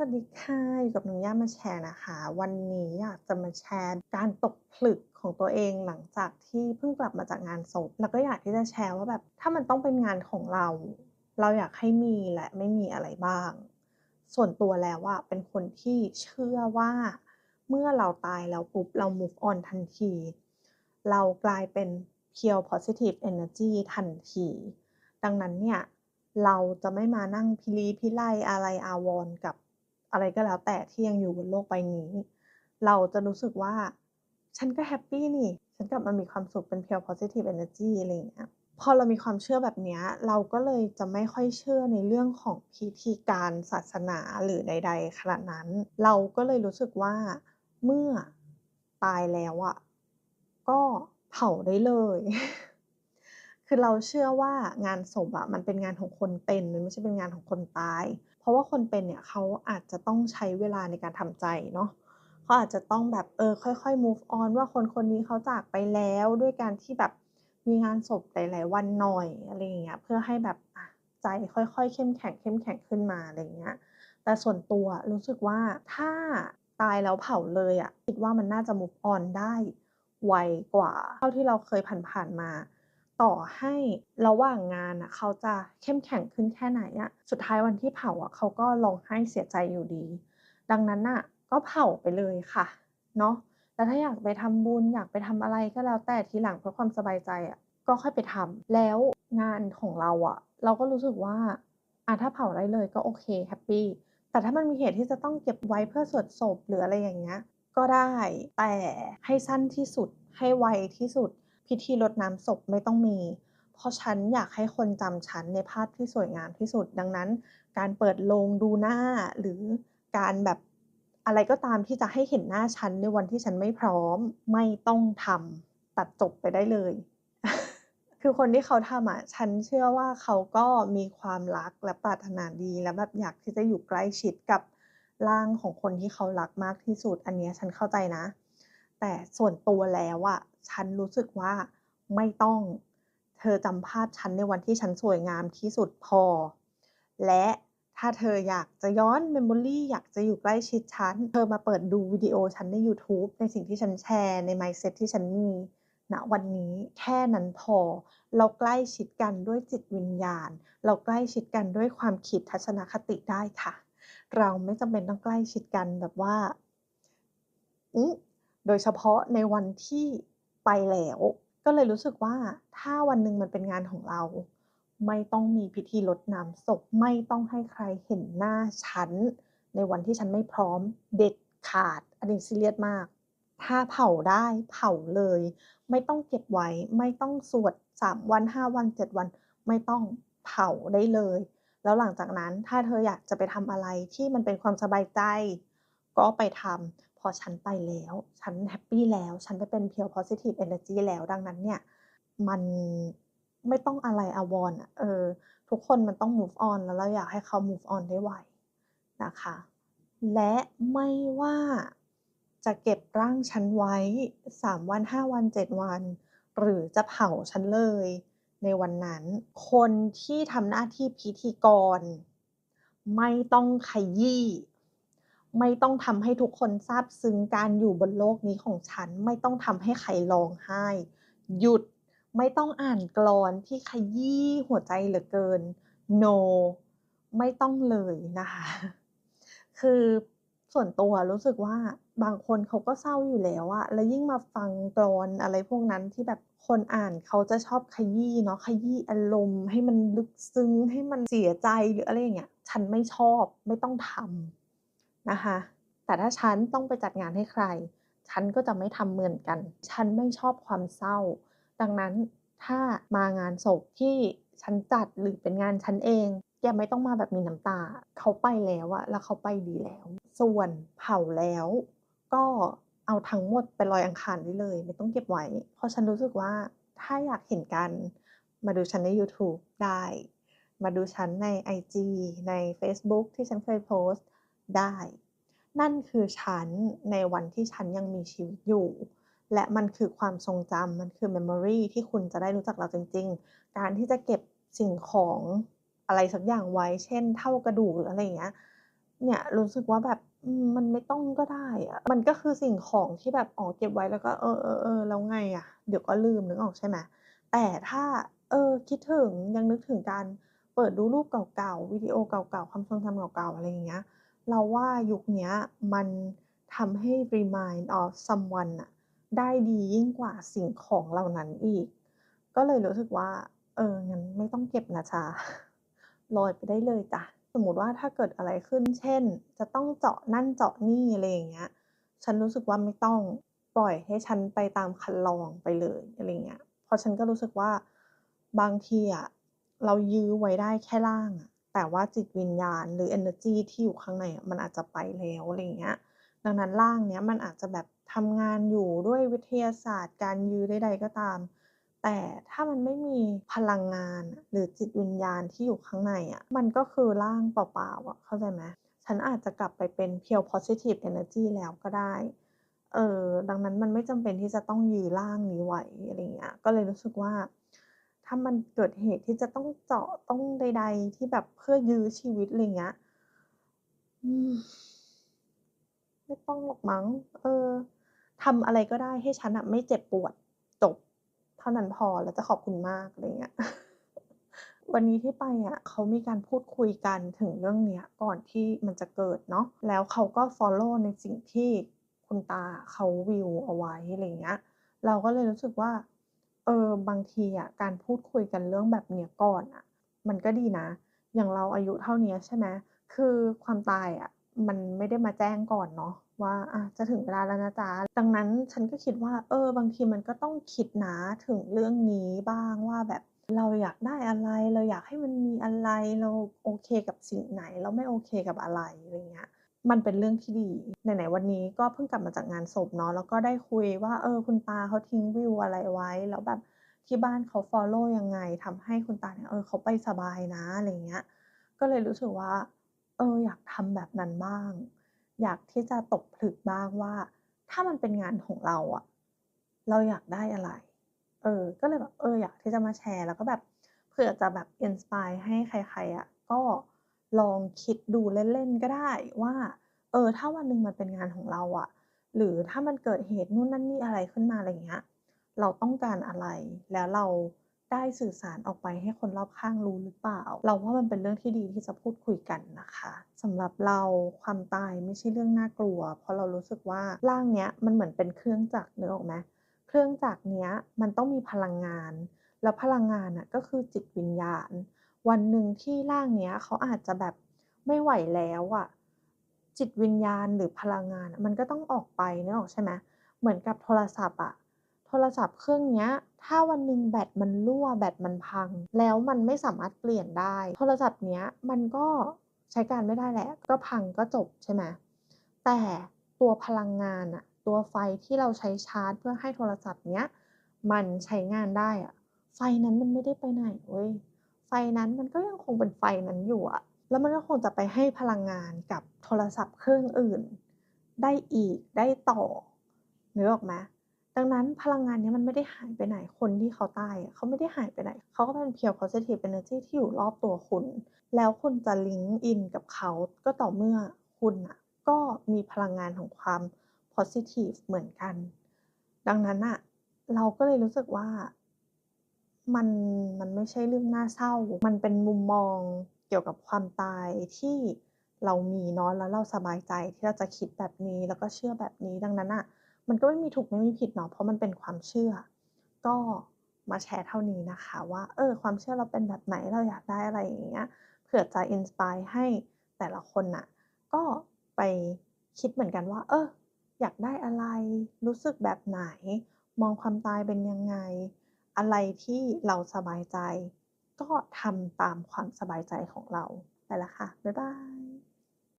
สวัสดีค่ะอยู่กับหนูย่ามาแชร์นะคะ วันนี้อยากจะมาแชร์การตกผลึกของตัวเองหลังจากที่เพิ่งกลับมาจากงานศพแล้วก็อยากที่จะแชร์ว่าแบบถ้ามันต้องเป็นงานของเรา เราอยากให้มีและไม่มีอะไรบ้าง ส่วนตัวแล้วอะเป็นคนที่เชื่อว่า เมื่อเราตายแล้วปุ๊บเรา move on ทันที เรากลายเป็น pure positive energy ทันที ดังนั้นเนี่ยเราจะไม่มานั่งพิลีพิไลอะไรอาวร์กับ อะไรก็แล้วแต่ที่ยังอยู่บนโลกใบนี้ เราจะรู้สึกว่า ฉันก็แฮปปี้นี่ ฉันกลับมามีความสุขเป็น pure positive energy อะไรอย่างเงี้ยพอเรามีความเชื่อแบบนี้เราก็เลยจะไม่ค่อยเชื่อในเรื่องของพิธีการศาสนาหรือใด ๆ ขนาดนั้น เราก็เลยรู้สึกว่าเมื่อตายแล้วอะก็เผาได้เลย คือเราเชื่อว่างานศพอะมันเป็นงานของคนเป็นมันไม่ใช่เป็นงานของคนตาย ราะว่าคนเป็นเนี่ยเขาอาจจะต้องใช้เวลาในการทำใจเนาะเขาอาจจะต้องแบบเออค่อยๆ move on ว่าคนคนนี้เขาจากไปแล้วด้วยการที่แบบมีงานศพหลายๆวันหน่อยอะไรอย่างเงี้ยเพื่อให้แบบอะใจค่อยๆ เข้มแข็งเข้มแข็งขึ้นมาอะไรเงี้ยแต่ส่วนตัวรู้สึกว่าถ้าตายแล้วเผาเลยอะคิดว่ามันน่าจะ move on ได้ไวกว่าเท่าที่เราเคยผ่านๆมา ต่อให้ระหว่างงานอะเขาจะเข้มแข็งขึ้นแค่ไหนอะสุดท้ายวันที่เผาอะเขาก็ร้องไห้เสียใจอยู่ดี ดังนั้นน่ะก็เผาไปเลยค่ะเนาะแล้วถ้าอยากไปทำบุญอยากไปทำอะไรก็แล้วแต่ทีหลังเพื่อความสบายใจอะก็ค่อยไปทำแล้วงานของเราอะเราก็รู้สึกว่าอะถ้าเผาได้เลยก็โอเคแฮปปี้แต่ถ้ามันมีเหตุที่จะต้องเก็บไว้เพื่อสวดศพหรืออะไรอย่างเงี้ยก็ได้แต่ให้สั้นที่สุดให้ไวที่สุด พิธีรดน้ำศพไม่ต้องมี เพราะฉันอยากให้คนจำฉันในภาพที่สวยงามที่สุด ดังนั้น การเปิดโลงดูหน้าหรือการแบบอะไรก็ตามที่จะให้เห็นหน้าฉันในวันที่ฉันไม่พร้อม ไม่ต้องทำตัดจบไปได้เลย คือคนที่เขาทำอะฉันเชื่อว่าเขาก็มีความรักและปรารถนาดีและแบบอยากที่จะอยู่ใกล้ชิดกับร่างของคนที่เขารักมากที่สุด อันนี้ฉันเข้าใจนะ แต่ส่วนตัวแล้วอะ ฉันรู้สึกว่าไม่ต้อง เธอจำภาพฉันในวันที่ฉันสวยงามที่สุดพอ และถ้าเธออยากจะย้อนเมมโมรีอยากจะอยู่ใกล้ชิดฉัน เธอมาเปิดดูวิดีโอฉันใน YouTube ในสิ่งที่ฉันแชร์ใน mindset ที่ฉันมีณวันนี้แค่นั้นพอ เราใกล้ชิดกันด้วยจิตวิญญาณ เราใกล้ชิดกันด้วยความคิดทัศนคติได้ค่ะ เราไม่จำเป็นต้องใกล้ชิดกันแบบว่าอือโดยเฉพาะในวันที่ ไปแล้ว ก็เลยรู้สึกว่าถ้าวันหนึ่งมันเป็นงานของเรา ไม่ต้องมีพิธีรดน้ำศพไม่ต้องให้ใครเห็นหน้าฉัน ในวันที่ฉันไม่พร้อมเด็ดขาดอันนี้ซีเรียสมาก ถ้าเผาได้เผาเลย ไม่ต้องเก็บไว้ไม่ต้องสวด3วัน5วัน7วัน ไม่ต้องเผาได้เลย แล้วหลังจากนั้นถ้าเธออยากจะไปทำอะไรที่มันเป็นความสบายใจ ก็ไปทำ พอฉันไปแล้ว ฉันแฮปปี้แล้ว ฉันไปเป็น pure positive energy แล้วดังนั้นเนี่ย มันไม่ต้องอะไรอาวรณ์อเออ ทุกคนมันต้อง move on แล้วเราอยากให้เขา move on ได้ไวนะคะ และไม่ว่าจะเก็บร่างฉันไว้ 3 วัน 5 วัน 7 วัน หรือจะเผาฉันเลย ในวันนั้น คนที่ทำหน้าที่พิธีกร ไม่ต้องขยี้ ไม่ต้องทำให้ทุกคนซาบซึ้งการอยู่บนโลกนี้ของฉัน ไม่ต้องทำให้ใครร้องไห้ หยุดไม่ต้องอ่านกลอนที่ขยี้หัวใจเหลือเกิน No ไม่ต้องเลยนะคะ คือส่วนตัวรู้สึกว่าบางคนเขาก็เศร้าอยู่แล้วอะแล้วยิ่งมาฟังกลอนอะไรพวกนั้นที่แบบคนอ่านเขาจะชอบขยี้เนาะขยี้อารมณ์ให้มันลึกซึ้งให้มันเสียใจหรืออะไรอย่างเงี้ย ฉันไม่ชอบไม่ต้องทำ นะคะ แต่ถ้าฉันต้องไปจัดงานให้ใคร ฉันก็จะไม่ทำเหมือนกัน ฉันไม่ชอบความเศร้า ดังนั้นถ้ามางานศพที่ฉันจัดหรือเป็นงานฉันเองแกไม่ต้องมาแบบมีน้ำตา เขาไปแล้วอะแล้วเขาไปดีแล้ว ส่วนเผาแล้ว ก็เอาทั้งหมดไปลอยอังคารได้เลย ไม่ต้องเก็บไว้ เพราะฉันรู้สึกว่าถ้าอยากเห็นกัน มาดูฉันในยูทูบได้ มาดูฉันในไอจีในเฟซบุ๊กที่ฉันเคยโพสต์ ได้ นั่นคือฉันในวันที่ฉันยังมีชีวิตอยู่ และมันคือความทรงจำมันคือ memory ที่คุณจะได้รู้จักเราจริง ๆ การที่จะเก็บสิ่งของอะไรสักอย่างไว้ เช่น เท่ากระดูกหรืออะไรเงี้ย เนี่ยรู้สึกว่าแบบมันไม่ต้องก็ได้อะมันก็คือสิ่งของที่แบบอ๋อเก็บไว้แล้วก็เออๆๆแล้วไงอะเดี๋ยวก็ลืมนึกออกใช่ไหมแต่ถ้าเออคิดถึงยังนึกถึงการเปิดดูรูปเก่าๆวิดีโอเก่าๆความทรงจำเก่าๆอะไรอย่างเงี้ย เราว่ายุคนี้มันทำให้ remind of someone น่ะได้ดียิ่งกว่าสิ่งของเหล่านั้นอีก ก็เลยรู้สึกว่า เออ งั้นไม่ต้องเก็บนะจ๊ะลอยไปได้เลยจ้ะ สมมติว่าถ้าเกิดอะไรขึ้น เช่น จะต้องเจาะนั่นเจาะนี่อะไรอย่างเงี้ย ฉันรู้สึกว่าไม่ต้องปล่อยให้ฉันไปตามคันลองไปเลยอะไรเงี้ย เพราะฉันก็รู้สึกว่าบางทีอะเรายื้อไว้ได้แค่ร่างอะ แต่ว่าจิตวิญญาณหรือเอเนอร์จีที่อยู่ข้างในมันอาจจะไปแล้วอะไรเงี้ย ดังนั้นร่างเนี้ยมันอาจจะแบบทำงานอยู่ด้วยวิทยาศาสตร์ การยื้อใดๆก็ตาม แต่ถ้ามันไม่มีพลังงานหรือจิตวิญญาณที่อยู่ข้างในอะมันก็คือร่างเปล่าๆอะเข้าใจไหมฉันอาจจะกลับไปเป็น pure positive energy แล้วก็ได้ เออ ดังนั้นมันไม่จำเป็นที่จะต้องยื้อร่างนี้ไว้อะไรเงี้ย ก็เลยรู้สึกว่า ถ้ามันเกิดเหตุที่จะต้องเจาะต้องใด ๆ ที่แบบเพื่อยื้อชีวิตอะไรเงี้ยไม่ต้องหรอกมั้ง เออทำอะไรก็ได้ให้ฉันน่ะไม่เจ็บปวดจบ เท่านั้นพอแล้วจะขอบคุณมากอะไรเงี้ยวันนี้ที่ไปอะเขามีการพูดคุยกันถึงเรื่องเนี้ยก่อนที่มันจะเกิดเนาะแล้วเขาก็ฟอลโลว์ในสิ่งที่คุณตาเขาวิวเอาไว้อะไรเงี้ย เราก็เลยรู้สึกว่า เออบางทีอะการพูดคุยกันเรื่องแบบเนี้ยก่อนน่ะ มันก็ดีนะ อย่างเราอายุเท่านี้ใช่ไหมคือความตายอะมันไม่ได้มาแจ้งก่อนเนาะว่าอะจะถึงเวลาแล้วนะจ๊ะดังนั้นฉันก็คิดว่า เออบางทีมันก็ต้องคิดนะถึงเรื่องนี้บ้างว่าแบบเราอยากได้อะไรเราอยากให้มันมีอะไรเราโอเคกับสิ่งไหน เราไม่โอเคกับอะไรอะไรเงี้ย มันเป็นเรื่องที่ดีไหนๆวันนี้ก็เพิ่งกลับมาจากงานศพเนาะแล้วก็ได้คุยว่าเออคุณตาเขาทิ้งวิวอะไรไว้ แล้วแบบที่บ้านเขาฟอลโลว์ยังไงทำให้คุณตาเนี่ยเออเขาไปสบายนะอะไรเงี้ยก็เลยรู้สึกว่า เอออยากทำแบบนั้นบ้าง อยากที่จะตกผลึกบ้างว่า ถ้ามันเป็นงานของเราอะเราอยากได้อะไร เออ ก็เลยแบบเอออยากที่จะมาแชร์แล้วก็แบบเผื่อจะแบบ inspire ให้ใครๆอะก็ ลองคิดดูเล่นๆก็ได้ว่า เออ ถ้าวันหนึ่งมันเป็นงานของเราอะหรือถ้ามันเกิดเหตุนู่นนั่นนี่อะไรขึ้นมาอะไรเงี้ย เราต้องการอะไร แล้วเราได้สื่อสารออกไปให้คนรอบข้างรู้หรือเปล่า เราว่ามันเป็นเรื่องที่ดีที่จะพูดคุยกันนะคะสำหรับเราความตายไม่ใช่เรื่องน่ากลัว เพราะเรารู้สึกว่าร่างเนี้ยมันเหมือนเป็นเครื่องจักรเนึกออกไหมเครื่องจักรเนี้ยมันต้องมีพลังงาน แล้วพลังงานน่ะก็คือจิตวิญญาณ วันหนึ่งที่ร่างเนี้ยเขาอาจจะแบบไม่ไหวแล้วอะจิตวิญญาณหรือพลังงาน มันก็ต้องออกไปนึกออกใช่ไหมเหมือนกับโทรศัพท์อะโทรศัพท์เครื่องเนี้ยถ้าวันหนึ่งแบตมันรั่วแบตมันพัง แล้วมันไม่สามารถเปลี่ยนได้ โทรศัพท์เนี้ยมันก็ใช้การไม่ได้แหล้วก็พังก็จบใช่ไหมแต่ตัวพลังงานน่ะตัวไฟที่เราใช้ชาร์จ เพื่อให้โทรศัพท์เนี้ยมันใช้งานได้อะไฟนั้นมันไม่ได้ไปไหนเว้ย ไฟนั้นมันก็ยังคงเป็นไฟนั้นอยู่อะแล้วมันก็คงจะไปให้พลังงานกับโทรศัพท์เครื่องอื่น ได้อีกได้ต่อเนึกอออกไหมดังนั้นพลังงานนี้มันไม่ได้หายไปไหนคนที่เขาตายเขาไม่ได้หายไปไหนเขาก็เป็น pure positive energy ที่อยู่รอบตัวคุณ แล้วคุณจะ link in กับเขาก็ต่อเมื่อคุณน่ะก็มีพลังงานของความ positive เหมือนกัน ดังนั้นน่ะเราก็เลยรู้สึกว่า มันมันไม่ใช่เรื่องน่าเศร้า มันเป็นมุมมองเกี่ยวกับความตายที่เรามีเนาะแล้วเราสบายใจที่เราจะคิดแบบนี้แล้วก็เชื่อแบบนี้ดังนั้นน่ะ มันก็ไม่มีถูกไม่มีผิดเนาะเพราะมันเป็นความเชื่อ ก็มาแชร์เท่านี้นะคะว่าเออความเชื่อเราเป็นแบบไหนเราอยากได้อะไรอย่างเงี้ยเผื่อจะ inspire ให้แต่ละคนน่ะ ก็ไปคิดเหมือนกันว่า เอออยากได้อะไรรู้สึกแบบไหน มองความตายเป็นยังไง อะไรที่เราสบายใจ ก็ทำตามความสบายใจของเราไปแล้วค่ะ บ๊ายบาย